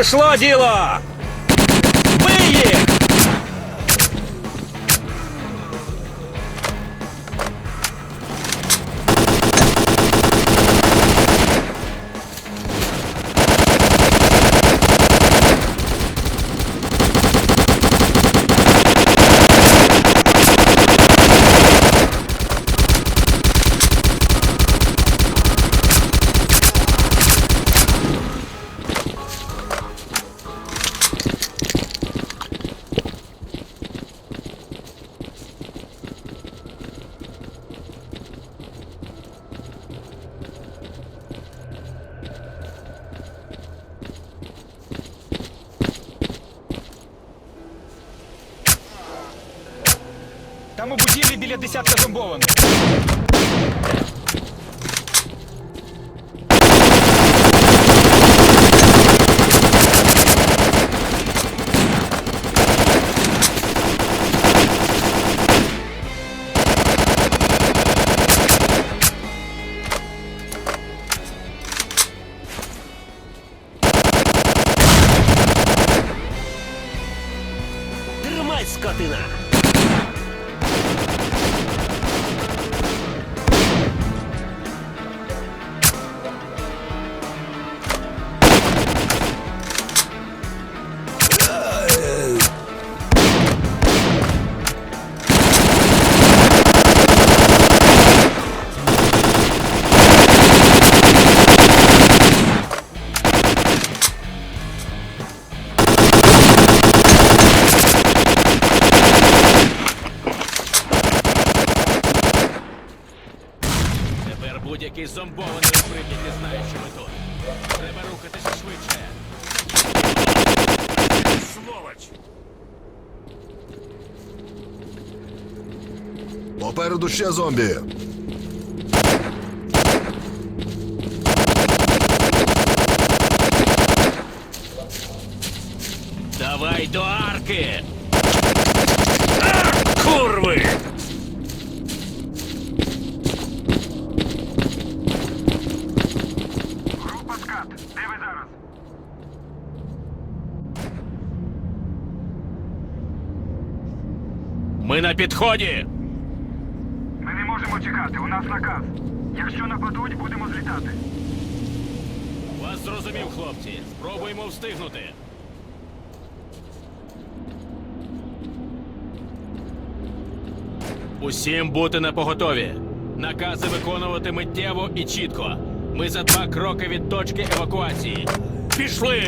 Пішло діло! Біля десятка зомбованих. Сволоч! Попереду ще зомбі. Давай до арки! Ми на підході! Ми не можемо чекати, у нас наказ. Якщо нападуть, будемо злітати. Вас зрозумів, хлопці. Спробуємо встигнути. Усім бути на поготові. Накази виконувати миттєво і чітко. Ми за два кроки від точки евакуації. Пішли!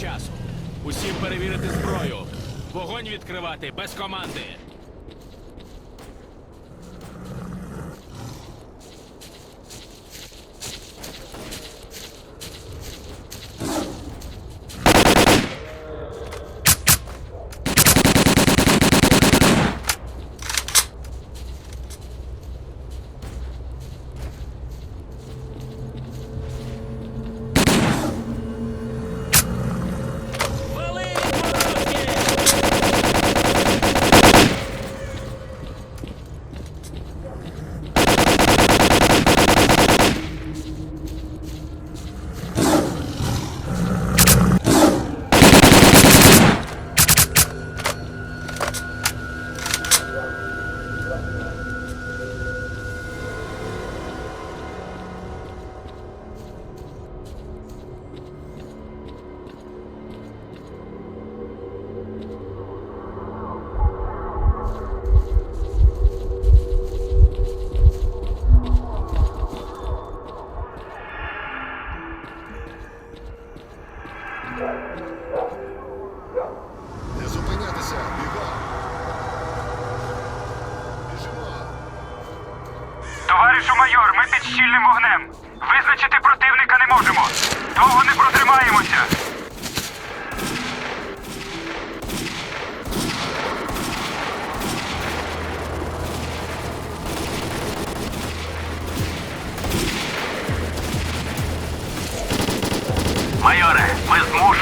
Часу. Усім перевірити зброю. Вогонь відкривати без команди.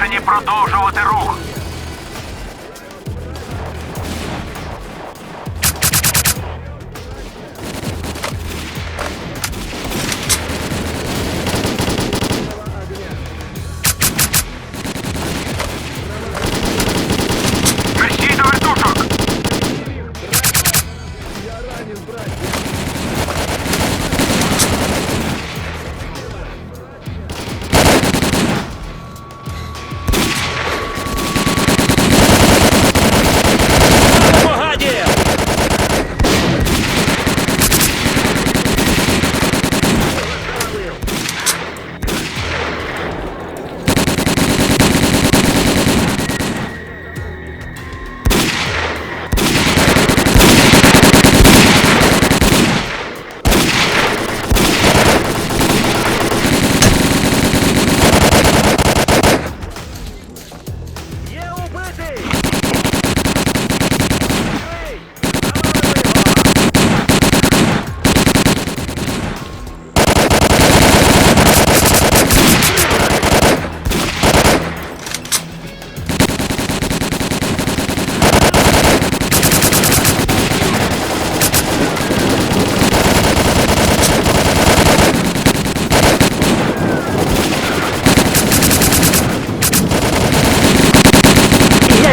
Змушені продовжувати рух.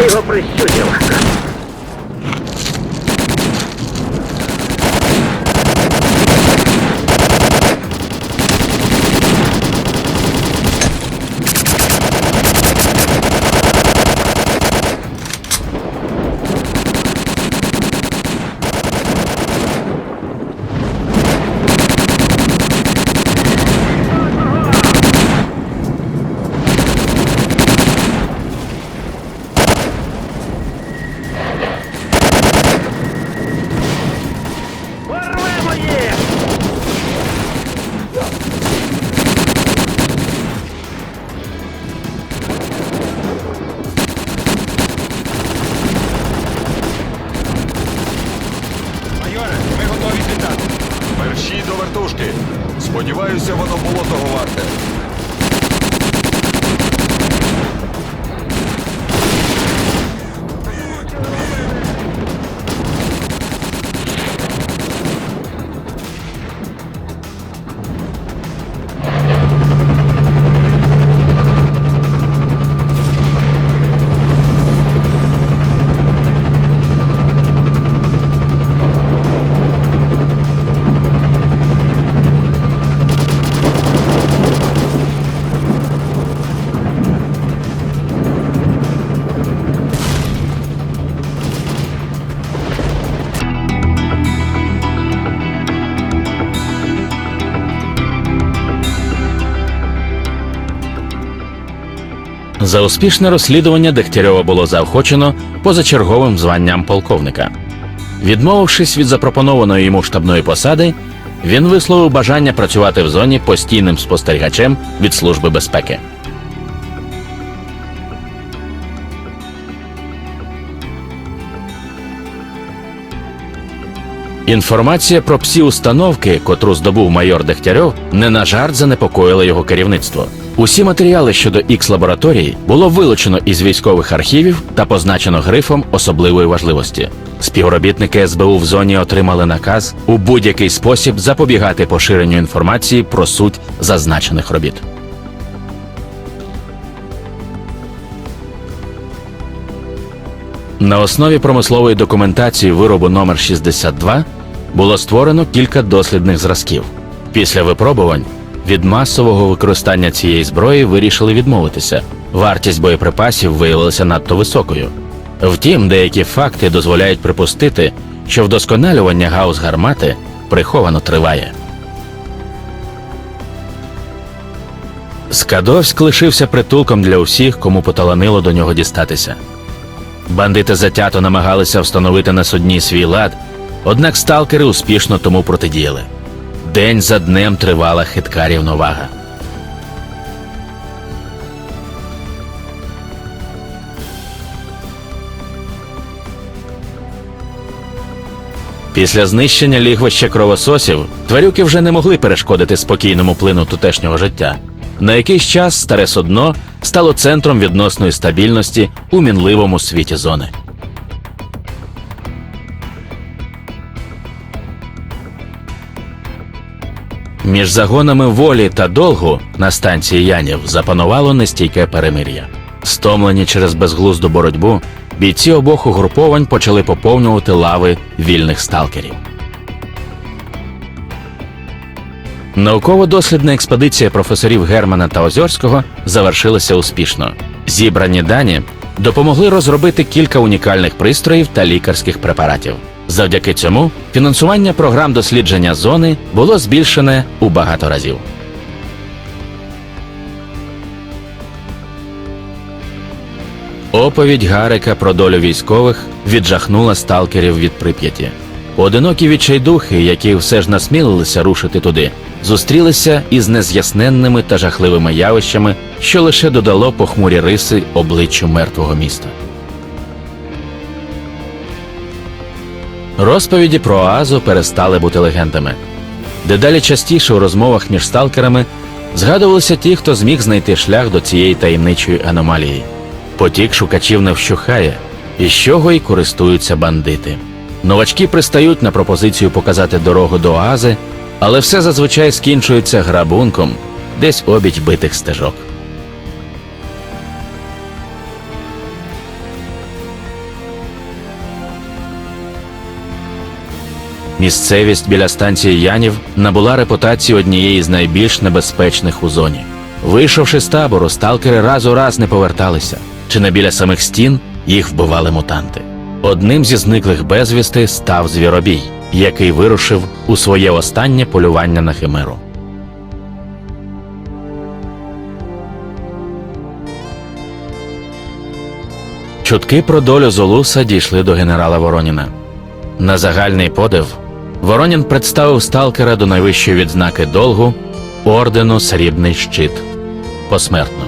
Його прищучив. За успішне розслідування Дегтярьова було заохочено позачерговим званням полковника. Відмовившись від запропонованої йому штабної посади, він висловив бажання працювати в зоні постійним спостерігачем від Служби безпеки. Інформація про псі установки, котру здобув майор Дегтярьов, не на жарт занепокоїла його керівництво. Усі матеріали щодо ікс лабораторії було вилучено із військових архівів та позначено грифом особливої важливості. Співробітники СБУ в зоні отримали наказ у будь-який спосіб запобігати поширенню інформації про суть зазначених робіт. На основі промислової документації виробу номер 62 було створено кілька дослідних зразків. Після випробувань від масового використання цієї зброї вирішили відмовитися. Вартість боєприпасів виявилася надто високою. Втім, деякі факти дозволяють припустити, що вдосконалювання гаус гармати приховано триває. Скадовськ лишився притулком для усіх, кому поталанило до нього дістатися. Бандити затято намагалися встановити на судні свій лад, однак сталкери успішно тому протидіяли. День за днем тривала хитка рівновага. Після знищення лігвища кровососів тварюки вже не могли перешкодити спокійному плину тутешнього життя. На якийсь час старе судно стало центром відносної стабільності у мінливому світі зони. Між загонами волі та долгу на станції Янів запанувало нестійке перемир'я. Стомлені через безглузду боротьбу, бійці обох угруповань почали поповнювати лави вільних сталкерів. Науково-дослідна експедиція професорів Германа та Озьорського завершилася успішно. Зібрані дані допомогли розробити кілька унікальних пристроїв та лікарських препаратів. Завдяки цьому фінансування програм дослідження зони було збільшене у багато разів. Оповідь Гарика про долю військових віджахнула сталкерів від Прип'яті. Одинокі відчайдухи, які все ж насмілилися рушити туди, зустрілися із нез'ясненними та жахливими явищами, що лише додало похмурі риси обличчю мертвого міста. Розповіді про Оазу перестали бути легендами. Дедалі частіше у розмовах між сталкерами згадувалися ті, хто зміг знайти шлях до цієї таємничої аномалії. Потік шукачів не вщухає, і з чого й користуються бандити. Новачки пристають на пропозицію показати дорогу до Оази, але все зазвичай скінчується грабунком десь обіч битих стежок. Місцевість біля станції Янів набула репутацію однієї з найбільш небезпечних у зоні. Вийшовши з табору, сталкери раз у раз не поверталися, чи не біля самих стін їх вбивали мутанти. Одним зі зниклих безвісти став звіробій, який вирушив у своє останнє полювання на химеру. Чутки про долю Золуса дійшли до генерала Вороніна. На загальний подив Воронін представив сталкера до найвищої відзнаки долгу ордену Срібний щит посмертно.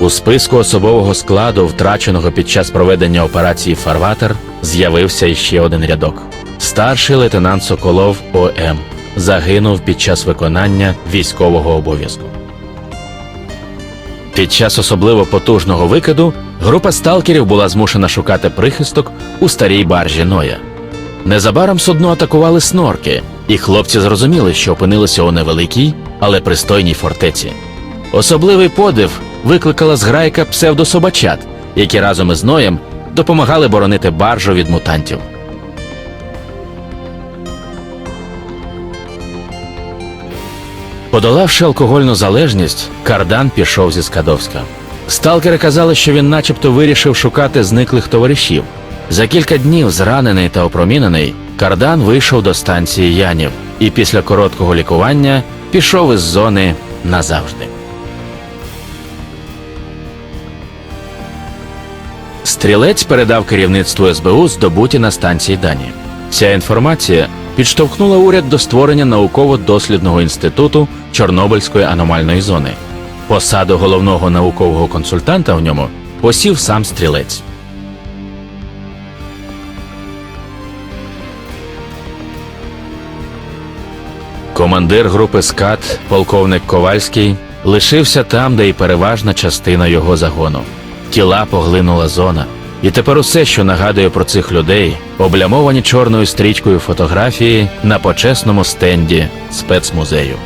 У списку особового складу, втраченого під час проведення операції Фарватер, з'явився іще один рядок. Старший лейтенант Соколов ОМ загинув під час виконання військового обов'язку. Під час особливо потужного викиду група сталкерів була змушена шукати прихисток у старій баржі Ноя. Незабаром судно атакували снорки, і хлопці зрозуміли, що опинилися у невеликій, але пристойній фортеці. Особливий подив викликала зграйка псевдособачат, які разом із Ноєм допомагали боронити баржу від мутантів. Подолавши алкогольну залежність, Кардан пішов зі Скадовська. Сталкери казали, що він начебто вирішив шукати зниклих товаришів. За кілька днів, зранений та опромінений, Кардан вийшов до станції Янів і після короткого лікування пішов із зони назавжди. Стрілець передав керівництву СБУ здобуті на станції дані. Ця інформація підштовхнула уряд до створення науково-дослідного інституту Чорнобильської аномальної зони. Посаду головного наукового консультанта в ньому посів сам стрілець. Командир групи СКАТ, полковник Ковальський, лишився там, де й переважна частина його загону. Тіла поглинула зона, і тепер усе, що нагадує про цих людей, облямовані чорною стрічкою фотографії на почесному стенді спецмузею.